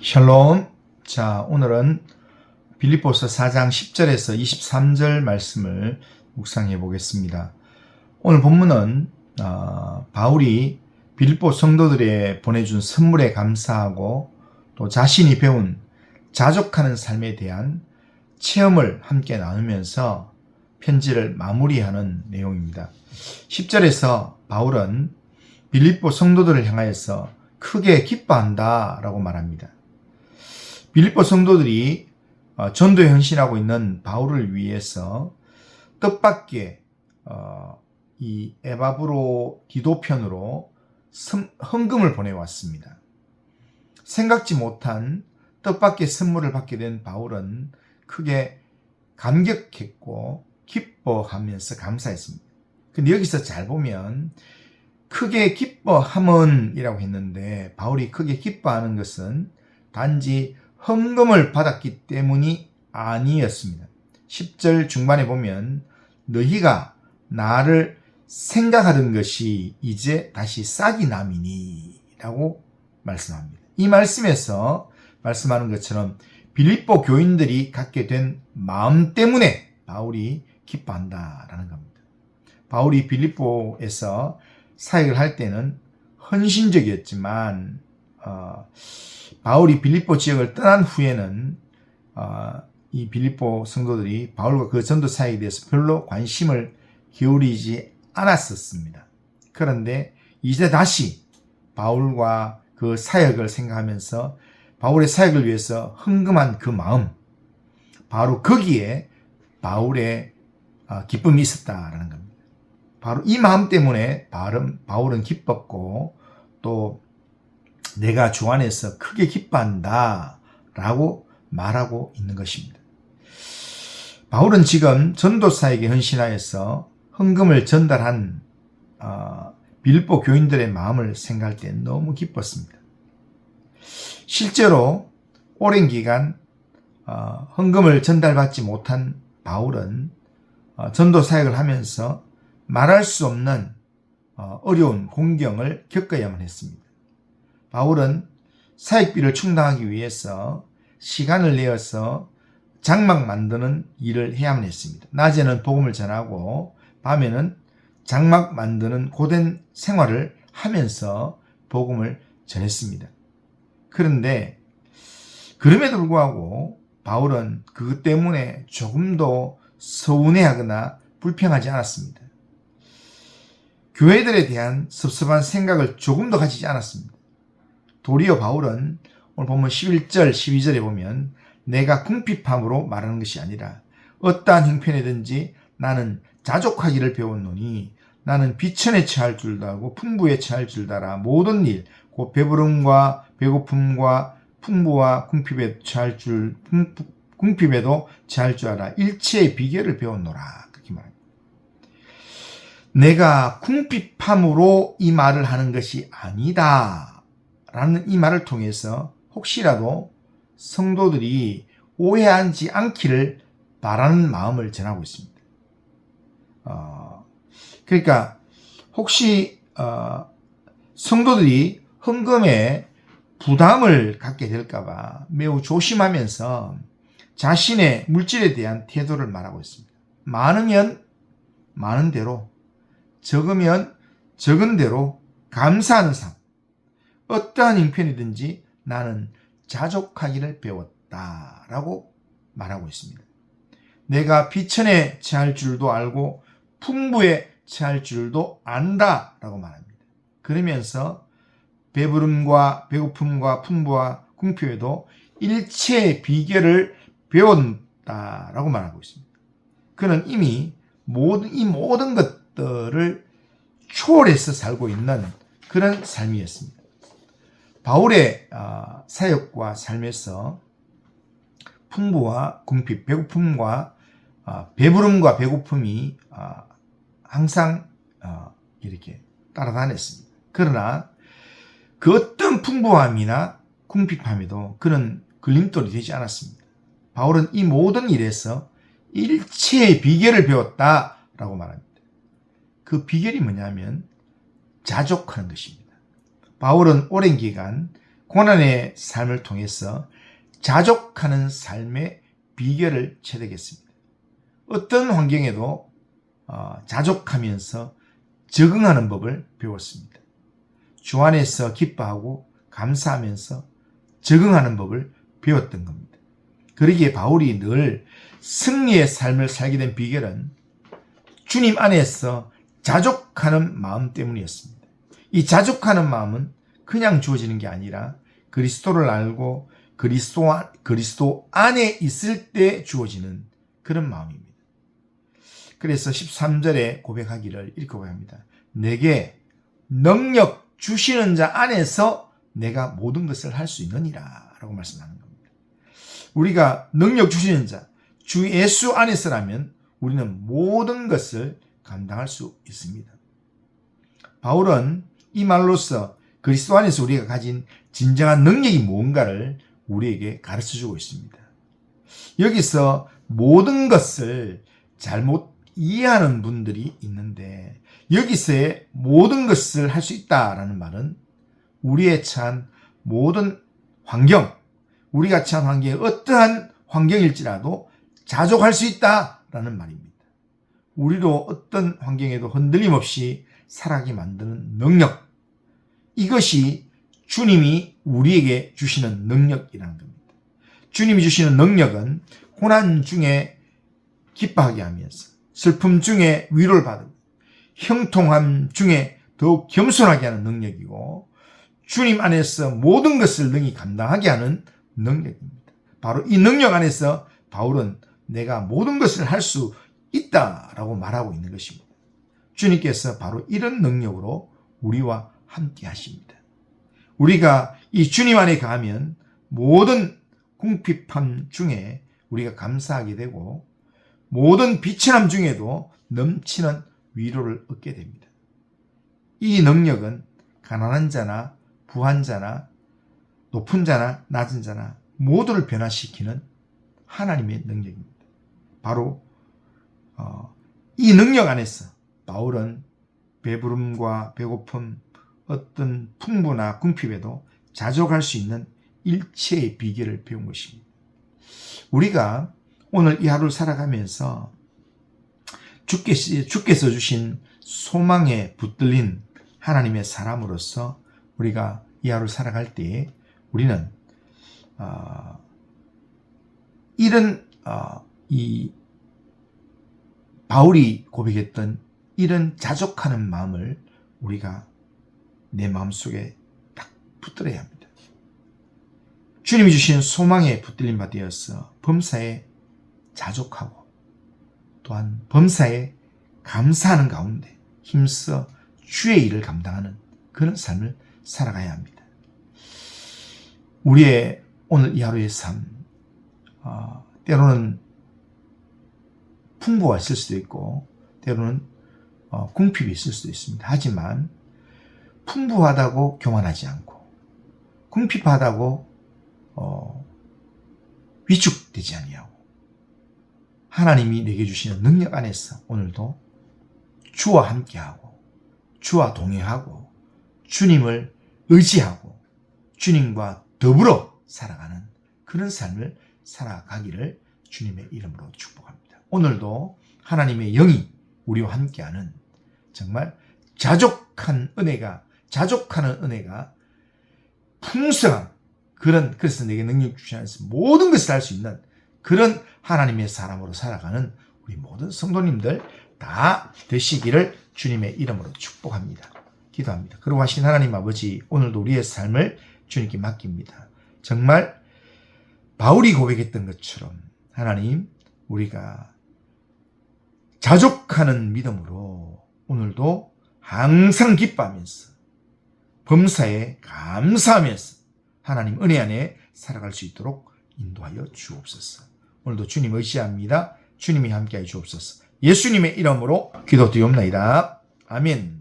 샬롬. 자, 오늘은 빌립보서 4장 10절에서 23절 말씀을 묵상해 보겠습니다. 오늘 본문은 어, 바울이 빌립보 성도들에 보내준 선물에 감사하고 또 자신이 배운 자족하는 삶에 대한 체험을 함께 나누면서 편지를 마무리하는 내용입니다. 10절에서 바울은 빌립보 성도들을 향하여서 크게 기뻐한다 라고 말합니다. 빌립보 성도들이 어, 전도에 헌신하고 있는 바울을 위해서 뜻밖의 어, 이 에바브로 기도편으로 선- 헌금을 보내왔습니다. 생각지 못한 뜻밖의 선물을 받게 된 바울은 크게 감격했고 기뻐하면서 감사했습니다. 근데 여기서 잘 보면 크게 기뻐함은이라고 했는데 바울이 크게 기뻐하는 것은 단지 헌금을 받았기 때문이 아니었습니다. 10절 중반에 보면 너희가 나를 생각하던 것이 이제 다시 싹이 남이니 라고 말씀합니다. 이 말씀에서 말씀하는 것처럼 빌립보 교인들이 갖게 된 마음 때문에 바울이 기뻐한다라는 겁니다. 바울이 빌립보에서 사역을 할 때는 헌신적이었지만 어, 바울이 빌립보 지역을 떠난 후에는 어, 이 빌립보 성도들이 바울과 그 전도 사역에 대해서 별로 관심을 기울이지 않았었습니다. 그런데 이제 다시 바울과 그 사역을 생각하면서 바울의 사역을 위해서 헌금한 그 마음, 바로 거기에 바울의 어, 기쁨이 있었다라는 겁니다. 바로 이 마음 때문에 바울은 기뻤고 또 내가 주 안에서 크게 기뻐한다 라고 말하고 있는 것입니다. 바울은 지금 전도사에게 헌신하여서 헌금을 전달한 어, 빌보 교인들의 마음을 생각할 때 너무 기뻤습니다. 실제로 오랜 기간 어, 헌금을 전달받지 못한 바울은 어, 전도 사역을 하면서 말할 수 없는 어, 어려운 공경을 겪어야만 했습니다. 바울은 사역비를 충당하기 위해서 시간을 내어서 장막 만드는 일을 해야만 했습니다. 낮에는 복음을 전하고 밤에는 장막 만드는 고된 생활을 하면서 복음을 전했습니다. 그런데 그럼에도 불구하고 바울은 그것 때문에 조금도 서운해하거나 불평하지 않았습니다. 교회들에 대한 섭섭한 생각을 조금도 가지지 않았습니다. 도리어 바울은 오늘 보면 11절, 12절에 보면 내가 궁핍함으로 말하는 것이 아니라 어떠한 형편이든지 나는 자족하기를 배웠노니 나는 비천에 처할 줄도 알고 풍부에 처할 줄도 알아 모든 일, 곧 배부름과 배고픔과 풍부와 궁핍에 처할 줄, 풍- 궁핍에도 처할 줄 알아. 일체의 비결을 배웠노라. 그렇게 말합니다. 내가 궁핍함으로 이 말을 하는 것이 아니다 라는 이 말을 통해서 혹시라도 성도들이 오해하지 않기를 바라는 마음을 전하고 있습니다. 어, 그러니까 혹시 어, 성도들이 헌금에 부담을 갖게 될까봐 매우 조심하면서 자신의 물질에 대한 태도를 말하고 있습니다. 많으면 많은 대로, 적으면 적은 대로 감사하는 삶. 어떠한 형편이든지 나는 자족하기를 배웠다 라고 말하고 있습니다. 내가 비천에 처할 줄도 알고 풍부에 처할 줄도 안다 라고 말합니다. 그러면서 배부름과 배고픔과 풍부와 궁핍에도 일체의 비결을 배웠다라고 말하고 있습니다. 그는 이미 모든 이 모든 것들을 초월해서 살고 있는 그런 삶이었습니다. 바울의 아, 사역과 삶에서 풍부와 궁핍, 배고픔과 아, 배부름과 배고픔이 아, 항상 아, 이렇게 따라다녔습니다. 그러나 그 어떤 풍부함이나 궁핍함에도 그는 걸림돌이 되지 않았습니다. 바울은 이 모든 일에서 일체의 비결을 배웠다라고 말합니다. 그 비결이 뭐냐면 자족하는 것입니다. 바울은 오랜 기간 고난의 삶을 통해서 자족하는 삶의 비결을 체득했습니다. 어떤 환경에도 어, 자족하면서 적응하는 법을 배웠습니다. 주 안에서 기뻐하고 감사하면서 적응하는 법을 배웠던 겁니다. 그러기에 바울이 늘 승리의 삶을 살게 된 비결은 주님 안에서 자족하는 마음 때문이었습니다. 이 자족하는 마음은 그냥 주어지는 게 아니라 그리스도를 알고 그리스도, 안- 그리스도 안에 있을 때 주어지는 그런 마음입니다. 그래서 13절에 고백하기를 이렇게 고백합니다. 내게 능력 주시는 자 안에서 내가 모든 것을 할 수 있느니라 라고 말씀하는 겁니다. 우리가 능력 주시는 자, 주 예수 안에서라면 우리는 모든 것을 감당할 수 있습니다. 바울은 이 말로써 그리스도 안에서 우리가 가진 진정한 능력이 뭔가를 우리에게 가르쳐 주고 있습니다. 여기서 모든 것을 잘못 이해하는 분들이 있는데 여기서의 모든 것을 할 수 있다라는 말은 우리의 처한 모든 환경, 우리가 처한 환경이 어떠한 환경일지라도 자족할 수 있다라는 말입니다. 우리로 어떤 환경에도 흔들림 없이 살아가게 만드는 능력. 이것이 주님이 우리에게 주시는 능력이라는 겁니다. 주님이 주시는 능력은 고난 중에 기뻐하게 하면서 슬픔 중에 위로를 받고 형통함 중에 더욱 겸손하게 하는 능력이고 주님 안에서 모든 것을 능히 감당하게 하는 능력입니다. 바로 이 능력 안에서 바울은 내가 모든 것을 할 수 있다라고 말하고 있는 것입니다. 주님께서 바로 이런 능력으로 우리와 함께 하십니다. 우리가 이 주님 안에 가면 모든 궁핍함 중에 우리가 감사하게 되고 모든 비천함 중에도 넘치는 위로를 얻게 됩니다. 이 능력은 가난한 자나 부한 자나 높은 자나 낮은 자나 모두를 변화시키는 하나님의 능력입니다. 바로 어, 이 능력 안에서 바울은 배부름과 배고픔, 어떤 풍부나 궁핍에도 자족할 수 있는 일체의 비결을 배운 것입니다. 우리가 오늘 이 하루를 살아가면서 주께서, 주신 소망에 붙들린 하나님의 사람으로서 우리가 이 하루를 살아갈 때 우리는 어, 이런 어, 이 바울이 고백했던 이런 자족하는 마음을 우리가 내 마음속에 딱 붙들어야 합니다. 주님이 주신 소망에 붙들림 바 되어서 범사에 자족하고 또한 범사에 감사하는 가운데 힘써 주의 일을 감당하는 그런 삶을 살아가야 합니다. 우리의 오늘 이 하루의 삶, 어, 때로는 풍부가 있을 수도 있고, 때로는 어, 궁핍이 있을 수도 있습니다. 하지만 풍부하다고 교만하지 않고, 궁핍하다고 어, 위축되지 아니하고, 하나님이 내게 주시는 능력 안에서 오늘도 주와 함께하고, 주와 동행하고, 주님을 의지하고, 주님과 더불어 살아가는 그런 삶을 살아가기를 주님의 이름으로 축복합니다. 오늘도 하나님의 영이 우리와 함께하는 정말 자족한 은혜가 자족하는 은혜가 풍성한 그런 그래서 내게 능력 주시면서 모든 것을 할 수 있는 그런 하나님의 사람으로 살아가는 우리 모든 성도님들 다 되시기를 주님의 이름으로 축복합니다. 기도합니다. 그러고 하신 하나님 아버지 오늘도 우리의 삶을 주님께 맡깁니다. 정말 바울이 고백했던 것처럼 하나님 우리가 자족하는 믿음으로 오늘도 항상 기뻐하면서 범사에 감사하면서 하나님 은혜 안에 살아갈 수 있도록 인도하여 주옵소서. 오늘도 주님 의지합니다. 주님이 함께하여 주옵소서. 예수님의 이름으로 기도드리옵나이다. 아멘.